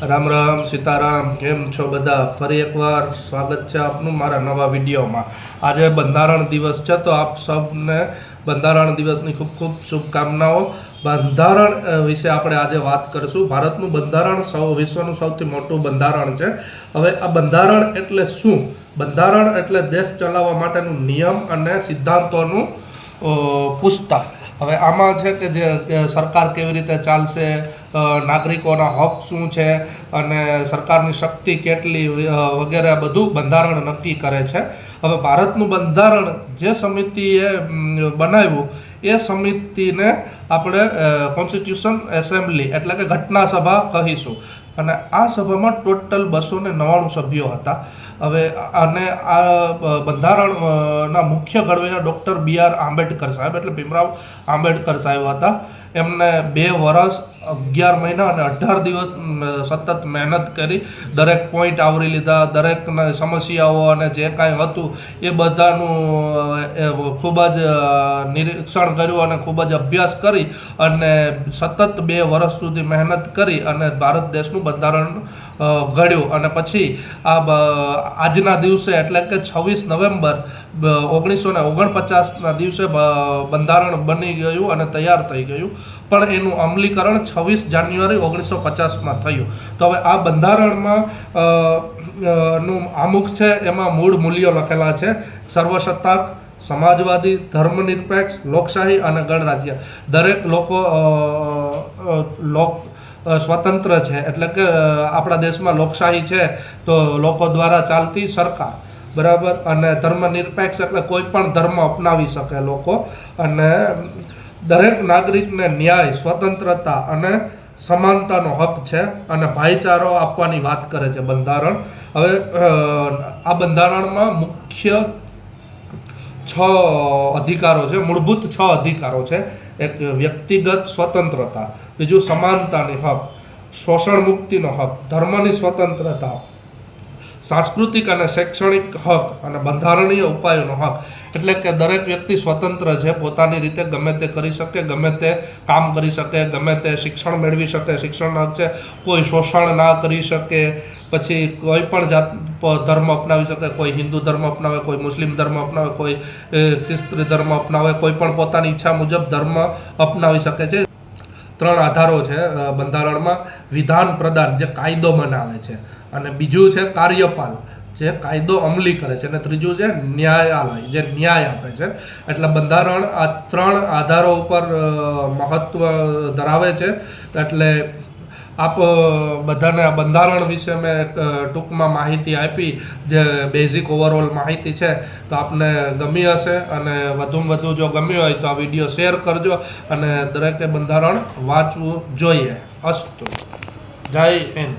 રામ રામ, સીતારામ, કેમ છો બધા? ફરી એકવાર સ્વાગત છે આપનું મારા નવા વિડીયોમાં. આજે બંધારણ દિવસ છે, તો આપ સૌને બંધારણ દિવસની ખૂબ ખૂબ શુભકામનાઓ. બંધારણ વિશે આપણે આજે વાત કરીશું. ભારતનું બંધારણ સૌ, વિશ્વનું સૌથી મોટું બંધારણ છે. હવે આ બંધારણ એટલે શું? બંધારણ એટલે દેશ ચલાવવા માટેનું નિયમ અને સિદ્ધાંતોનું પુસ્તક. હવે આમાં છે કે જે સરકાર કેવી રીતે ચાલશે નાગરિકોના હક શું છે અને સરકારની શક્તિ કેટલી વગેરે બધું બંધારણ નક્કી કરે છે. હવે ભારતનું બંધારણ જે સમિતિએ બનાવ્યું, એ સમિતિને આપણે કોન્સ્ટિટ્યુશન એસેમ્બલી એટલે કે ઘટના સભા કહીશું. અને આ સભામાં ટોટલ બસો ને નવ્વાણું સભ્યો હતા. હવે અને આ બંધારણના મુખ્ય ઘડવૈયા ડૉક્ટર બી આર આંબેડકર સાહેબ, એટલે ભીમરાવ આંબેડકર સાહેબ હતા. એમને બે વર્ષ અગિયાર મહિના અને અઢાર દિવસ સતત મહેનત કરી, દરેક પોઈન્ટ આવરી લીધા દરેક સમસ્યાઓ અને જે કાંઈ હતું, એ બધાનું ખૂબ જ નિરીક્ષણ કર્યું અને ખૂબ જ અભ્યાસ કરી અને સતત બે વર્ષ સુધી મહેનત કરી અને ભારત દેશનું બંધારણ ઘડ્યું. અને પછી આ આજના દિવસે એટલે કે છવ્વીસ નવેમ્બર ઓગણીસો ને ઓગણપચાસના દિવસે બંધારણ બની ગયું અને તૈયાર થઈ ગયું. પણ એનું અમલીકરણ છવ્વીસ જાન્યુઆરી ઓગણીસો પચાસમાં થયું. તો હવે આ બંધારણમાં નું આમુખ છે, એમાં મૂળ મૂલ્યો લખેલા છે. સર્વસત્તાક, સમાજવાદી, ધર્મનિરપેક્ષ, લોકશાહી અને ગણરાજ્ય. દરેક લોકો લોક સ્વતંત્ર છે. એટલે કે આપણા દેશમાં લોકશાહી છે, તો લોકો દ્વારા ચાલતી સરકાર. બરાબર? અને ધર્મનિરપેક્ષ એટલે કોઈ પણ ધર્મ અપનાવી શકે લોકો. અને દરેક નાગરિકને ન્યાય, સ્વતંત્રતા અને સમાનતાનો હક છે અને ભાઈચારો આપવાની વાત કરે છે બંધારણ. હવે આ બંધારણમાં મુખ્ય છ અધિકારો છે, મૂળભૂત છ અધિકારો છે. એક વ્યક્તિગત સ્વતંત્રતા, બીજું સમાનતાની હક, શોષણ મુક્તિનો હક, ધર્મની સ્વતંત્રતા સાંસ્કૃતિક અને શૈક્ષણિક હક અને બંધારણીય ઉપાયોનો હક. એટલે કે દરેક વ્યક્તિ સ્વતંત્ર છે, પોતાની રીતે ગમે તે કરી શકે, ગમે તે કામ કરી શકે, ગમે તે શિક્ષણ મેળવી શકે શિક્ષણ હક છે. કોઈ શોષણ ના કરી શકે, પછી કોઈ પણ જાત ધર્મ અપનાવી શકે, કોઈ હિન્દુ ધર્મ અપનાવે, કોઈ મુસ્લિમ ધર્મ અપનાવે, કોઈ ખ્રિસ્તી ધર્મ અપનાવે, કોઈ પણ પોતાની ઈચ્છા મુજબ ધર્મ અપનાવી શકે છે. ત્રણ આધારો છે બંધારણમાં. વિધાન પ્રદાન, જે કાયદો બનાવે છે. અને બીજું છે કાર્યપાલ, જે કાયદો અમલી કરે છે. અને ત્રીજું છે ન્યાયાલય, જે ન્યાય આપે છે. એટલે બંધારણ આ ત્રણ આધારો ઉપર મહત્ત્વ ધરાવે છે. એટલે આપ બધાને આ બંધારણ વિશે મેં ટૂંકમાં માહિતી આપી. જે બેઝિક ઓવરઓલ માહિતી છે, તો આપને ગમી હશે. અને વધુમાં વધુ જો ગમ્યું હોય, તો આ વીડિયો શેર કરજો. અને દરેકે બંધારણ વાંચવું જોઈએ. અસ્તુ. જય હિન્દ.